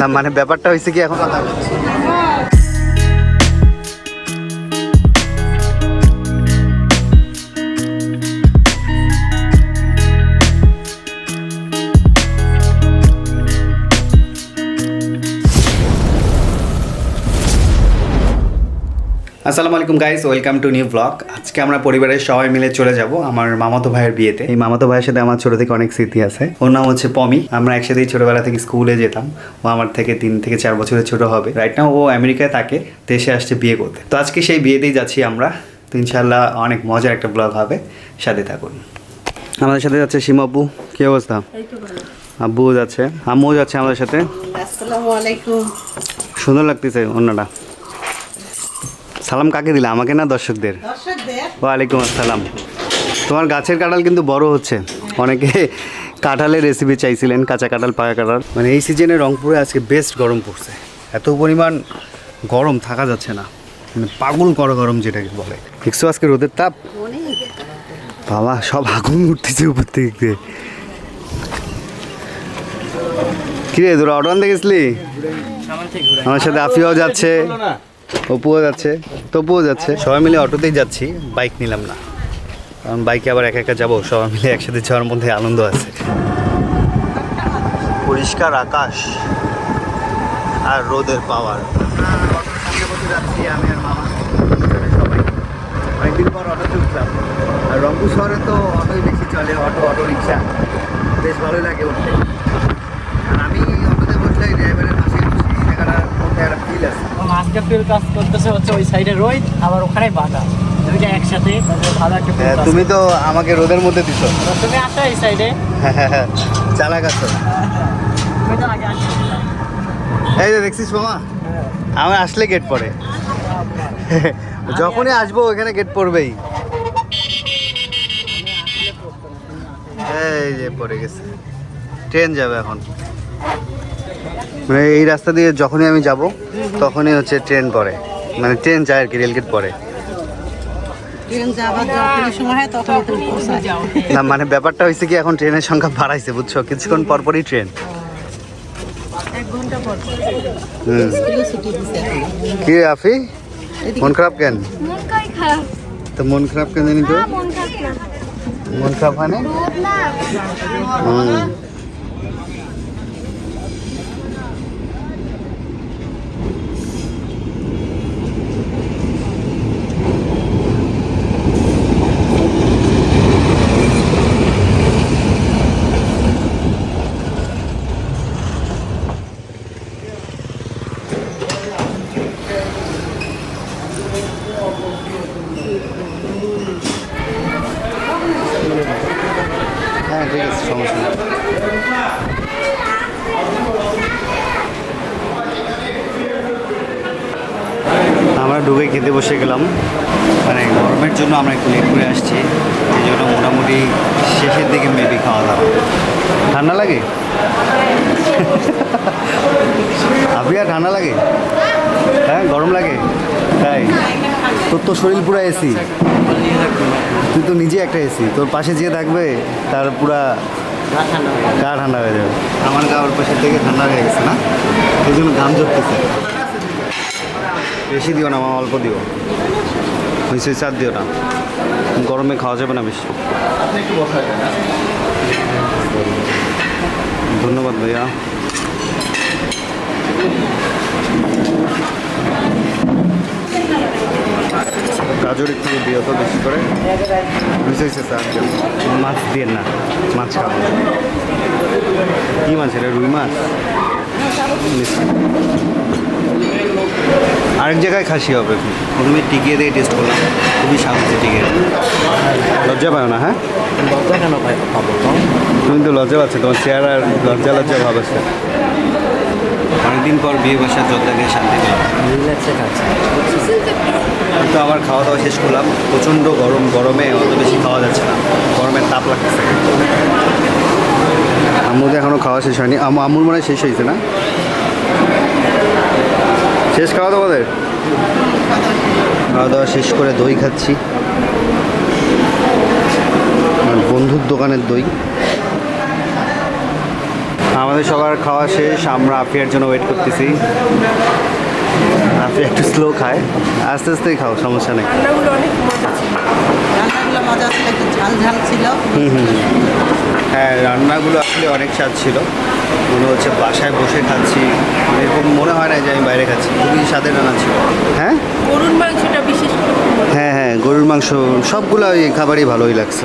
না মানে ব্যাপারটা হয়েছে কি এখন? আসসালামু আলাইকুম guys welcome to new blog আজকে আমরা পরিবারের সবাই মিলে চলে যাব আমার মামাতো ভাইয়ের বিয়েতে। এই মামাতো ভাইয়ের সাথে আমার ছোট থেকে অনেক স্মৃতি আছে। ওর নাম হচ্ছে পমি। আমরা একসাথেই ছোটবেলা থেকে স্কুলে যেতাম। ও আমার থেকে তিন থেকে চার বছরের ছোট হবে। রাইট নাও ও আমেরিকায় থাকে দেশে আসছে বিয়ে করতে। তো আজকে সেই বিয়েতেই যাচ্ছি আমরা। তো ইনশাল্লাহ অনেক মজার একটা ব্লগ হবে। সাথে থাকুন। আমাদের সাথে যাচ্ছে সীমা আব্বু কি অবস্থা? আব্বুও যাচ্ছে। আম্মুও যাচ্ছে আমাদের সাথে। আসসালামু আলাইকুম। সুন্দর লাগতেছে অন্যটা সালাম কাকে দিলে? আমাকে না দর্শকদের? ওয়ালাইকুম আসসালাম। তোমার গাছের কাঁঠাল কিন্তু বড় হচ্ছে। অনেকে কাঁঠালের রেসিপি চাইছিলেন কাঁচা কাঁঠাল পাকা কাঁঠাল। মানে এই সিজনে রংপুরে আজকে বেস্ট গরম পড়ছে। এত পরিমাণ গরম থাকা যাচ্ছে না। মানে পাগল কর গরম যেটাকে বলে। দেখছ আজকে রোদের তাপ? বাবা সব আগুন উঠতেছে উপর থেকে। কিরে তোরা আনতে গেছিলি আমার সাথে আফিয়াও যাচ্ছে। অপুও যাচ্ছে তপুও যাচ্ছে। সবাই মিলে অটোতেই যাচ্ছি বাইক নিলাম না। কারণ বাইকে আবার একা একা যাব সবাই মিলে একসাথে যাওয়ার মধ্যে আনন্দ আছে। পরিষ্কার আকাশ আর রোদের পাওয়ার। যাচ্ছি আমি আর মামা সবাই অনেকদিন পর অটো চলছিলাম আর রংপুর শহরে তো অটোই বেশি চলে অটো অটো রিক্সা। বেশ ভালোই লাগে উঠতে। আর আমি অটোতে বসলে ড্রাইভারের পাশে বসে এই জায়গাটার মধ্যে একটা ফিল আছে আজকে ফিল কাজ করতেছে হচ্ছে ওই সাইডে রোহিত আবার ওখানে বাটা দুইটা একসাথে ভালো একটা হ্যাঁ, তুমি তো আমাকে রোদের মধ্যে দিছো। তুমি আসো এই সাইডে চালাক আছো। এই যে দেখছিস মামা? আমার আসলে গেট পড়ে। যখনই আসব ওখানে গেট পড়বেই। এই যে পড়ে গেছে। ট্রেন যাবে এখন। মানে এই রাস্তা দিয়ে যখনই আমি যাব তখনই হচ্ছে ট্রেন পড়ে। মানে ট্রেন যায় আর কি রেলগেট পড়ে। ট্রেন যাবার যখনই সময় হয় তখন তুমি পৌঁছায় যাও না মানে ব্যাপারটা হয়েছে কি এখন ট্রেনের সংখ্যা বাড়াইছে বুঝছ? কিছুক্ষণ পরপরই ট্রেন। কি আফি? মন খারাপ কেন? মন তো মন খারাপ কেন জানি তো? মন খারাপ মন খারাপ হয় না। ঢুকে খেতে বসে গেলাম। মানে গরমের জন্য আমরা একটু লেট করে আসছি। এই জন্য মোটামুটি শেষের দিকে মেবি খাওয়া দাওয়া। ঠান্ডা লাগে? আপনি আর ঠান্ডা লাগে? হ্যাঁ গরম লাগে? তাই? তোর তো শরীর পুরো এসি তুই তো নিজে একটা এসি তোর পাশে যে থাকবে তার পুরা গা ঠান্ডা হয়ে যাবে। আমার গা ওর পাশের থেকে ঠান্ডা হয়ে গেছে না? এই জন্য ঘাম ঝরতেছে। বেশি দিও না মা অল্প দিও। হয়েছে চার দিও না। গরমে খাওয়া যাবে না বেশি। ধন্যবাদ ভাইয়া। গাজর একটু দিও তো বেশি করে। বুঝেছে স্যার মাছ দিয়ে না মাছ খাব। কি মাছ এটা রুই মাছ। আরেক জায়গায় খাসি হবে। প্রথমে টিকিয়ে দিয়ে টেস্ট করলাম। খুবই শান্তি টিকিয়ে। লজ্জা পায় না হ্যাঁ? লজ্জা কেন পাই পাবো তুমি তো লজ্জা পাচ্ছে তোমার চেহারা লজ্জা লজ্জা ভাব আছে। অনেকদিন পর বিয়ে বসার যত্নাকে শান্তি পেলাম। তো আবার খাওয়া দাওয়া শেষ করলাম। প্রচণ্ড গরম গরমে অত বেশি খাওয়া যাচ্ছে না। গরমের তাপ লাগতেছে। আম্মুদের এখনও খাওয়া শেষ হয়নি। আম্মুর মনে হয় শেষ হয়েছে না? শেষ খাওয়া তোমাদের? খাওয়া দাওয়া শেষ করে দই খাচ্ছি। আমার বন্ধুর দোকানের দই। আমাদের সবার খাওয়া শেষ আমরা আফিয়ার জন্য ওয়েট করতেছি। আপনি একটু স্লো খায়। আস্তে আস্তেই খাও সমস্যা নেই। রান্নাগুলো মজা ছিল। একটু ঝাল ঝাল ছিল। হ্যাঁ রান্নাগুলো আসলে অনেক স্বাদ ছিল। মনে হচ্ছে বাসায় বসে খাচ্ছি। এরকম মনে হয় না যে আমি বাইরে খাচ্ছি। খুবই স্বাদের রান্না ছিল। হ্যাঁ? গরুর মাংসটা বিশেষ হ্যাঁ হ্যাঁ গরুর মাংস সবগুলো ওই খাবারই ভালোই লাগছে।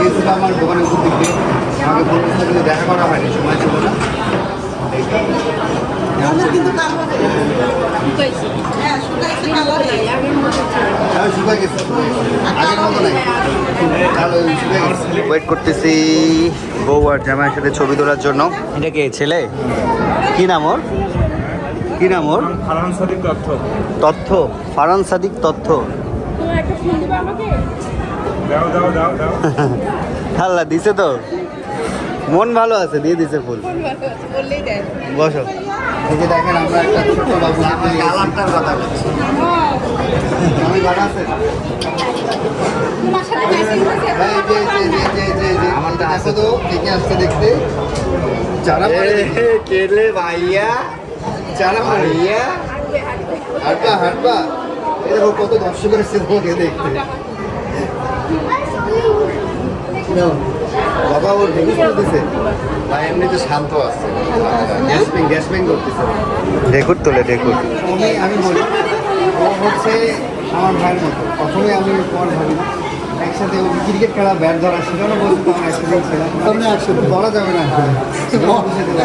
গিয়েছিল আমার দোকানের উপর দিক দিয়ে। আমাকে বলতে কিন্তু দেখা করা হয়নি সময় ছিল না। কালো হ্যাঁ হয়ে ওয়েট করতেছি বউ আর জামাইয়ের সাথে ছবি তোলার জন্য। এটা কে ছেলে? কি নাম ওর? কি নাম ওর? ফারহান সাদিক তথ্য। তথ্য ফারান সাদিক তথ্য। আল্লাহ দিছে তো। মন ভালো আছে দিয়ে দিছে ফুল। বসো। এই যে দেখেন আমরা একটা ছোট বাবু কালারটার কথা বলছি। আমি ভালো আছে? তো দেখে আসছে দেখতে? যারা কেলে ভাইয়া? যারা ভাইয়া? হাঁটবা হাঁটবা। এই দেখো কত দর্শক এসছে তোমাকে দেখতে। বাবা ওর ভেঙে করতেছে ভাই এমনিতে শান্ত আছে। গ্যাসপিং গ্যাসপিং করতেছে। রেকর্ড তোলে রেকর্ড। আমি আমি বলি ও হচ্ছে আমার ভাইয়ের মতো। প্রথমে আমি পর ভাবি না। একসাথে ক্রিকেট খেলা ব্যাট ধরা সেখানে বলতে আমার একসাথে। বলা যাবে না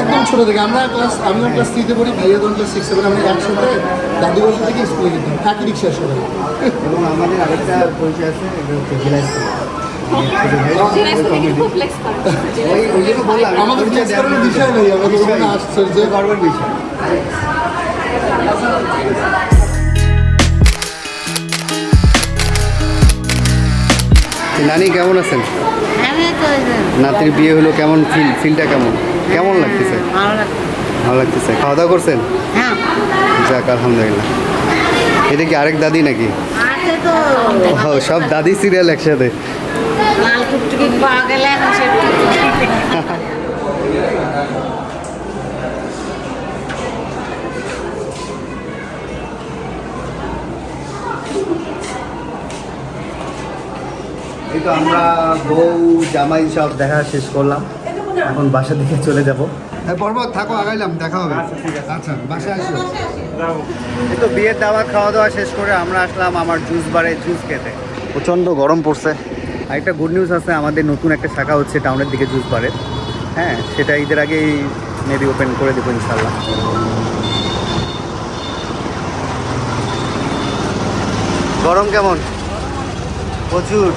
একদম ছোট থেকে। আমরা ক্লাস আমিও ক্লাস থ্রিতে পড়ি ভাইয়া তখন ক্লাস সিক্স সেভেন আমরা একসাথে দাদু বলতে থেকে স্কুলে যেতাম। একই রিক্সা সবাই। এবং আমাদের আরেকটা পরিচয় আছে এটা হচ্ছে জেলা আমাদের বিষয় নেই, আমাদের আশ্চর্য। গর্বের বিষয়। নানি কেমন আছেন? নাতির বিয়ে হলো কেমন ফিল ফিলটা কেমন? কেমন লাগতেছে? ভালো লাগতেছে। খাওয়া দাওয়া করছেন? হ্যাঁ। যাক আলহামদুলিল্লাহ। এটা কি আরেক দাদি নাকি? সব দাদি সিরিয়াল একসাথে। পাওয়া গেলে এই তো আমরা বউ জামাই সব দেখা শেষ করলাম। এখন বাসা দিকে চলে যাব। হ্যাঁ পর্বত থাকো আগাইলাম দেখা হবে। আচ্ছা বাসায় আসো। এই তো বিয়ের দাওয়া খাওয়া দাওয়া শেষ করে আমরা আসলাম আমার জুস বারে জুস খেতে। প্রচণ্ড গরম পড়ছে। আর একটা গুড নিউজ আছে আমাদের নতুন একটা শাখা হচ্ছে টাউনের দিকে জুস বারে। হ্যাঁ সেটা ঈদের আগেই মেবি ওপেন করে দেবো ইনশাল্লাহ গরম কেমন? প্রচুর।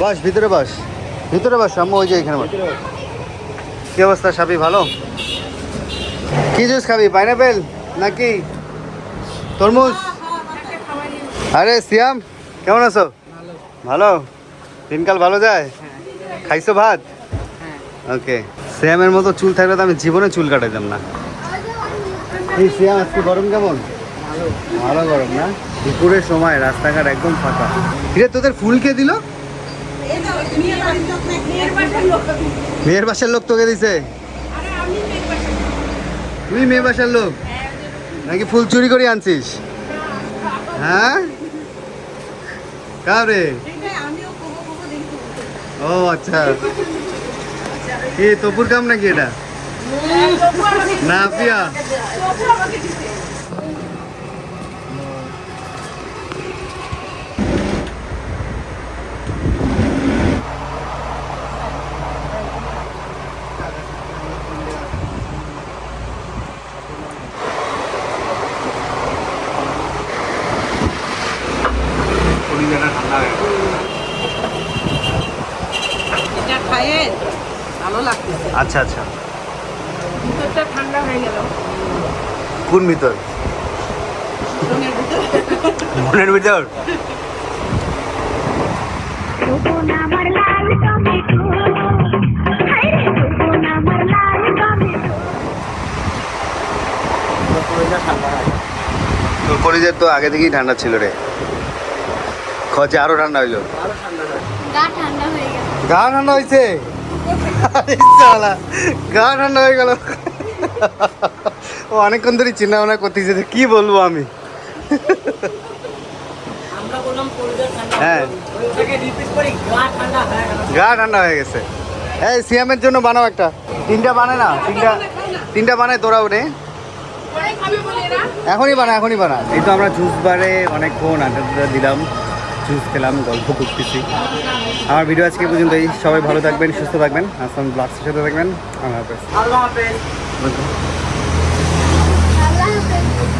বস ভিতরে বাস। ভিতরে বাস আম্মু ওই যে এখানে কি অবস্থা সাবি ভালো? কি জুস খাবি পাইনাপেল নাকি তরমুজ? আরে সিয়াম কেমন আছো? ভালো। দিনকাল ভালো যায়? খাইছো ভাত? ওকে। সিয়ামের মতো চুল থাকলে তো আমি জীবনে চুল কাটাইতাম না। এই সিয়াম আজকে গরম কেমন? ভালো গরম না? দুপুরের সময় রাস্তাঘাট একদম ফাঁকা। কিরে তোদের ফুল কে দিল? মেয়ের বাসার লোক তোকে দিছে? তুই মেয়ে বাসার লোক? নাকি ফুল চুরি করে আনছিস? হ্যাঁ? কারে ও আচ্ছা। কি, তপুর কাম নাকি এটা? না পিয়া এটা খায়ে ভালো লাগতেছে। আচ্ছা আচ্ছা। ভিতরটা ঠান্ডা হয়ে গেল। কোন ভিতর? ভিতর। মনের ভিতর? তোর কলেজের তো আগে থেকেই ঠান্ডা ছিল রে। খচে আরও ঠান্ডা হইল। গা ঠান্ডা হয়ে গেল গা ঠান্ডা হয়েছে গা ঠান্ডা হয়ে গেল। ও অনেকক্ষণ ধরে চিন্তা ভাবনা করতেছে যে কি বলব আমি। হ্যাঁ। হয়ে গা ঠান্ডা হয়ে গেছে। এই সিয়ামের জন্য বানাও একটা। তিনটা বানায় না তিনটা তিনটা বানায় তোরাও নে। এখনই বানা এখনই বানা। এই তো আমরা জুস বারে অনেকক্ষণ আড্ডা দিলাম। জুস খেলাম, গল্প করতেছি। আমার ভিডিও আজকে পর্যন্ত এই সবাই ভালো থাকবেন, সুস্থ থাকবেন। আসলাম ব্লাগসের সাথে থাকবেন। আল্লাহ হাফেজ আল্লাহ হাফেজ।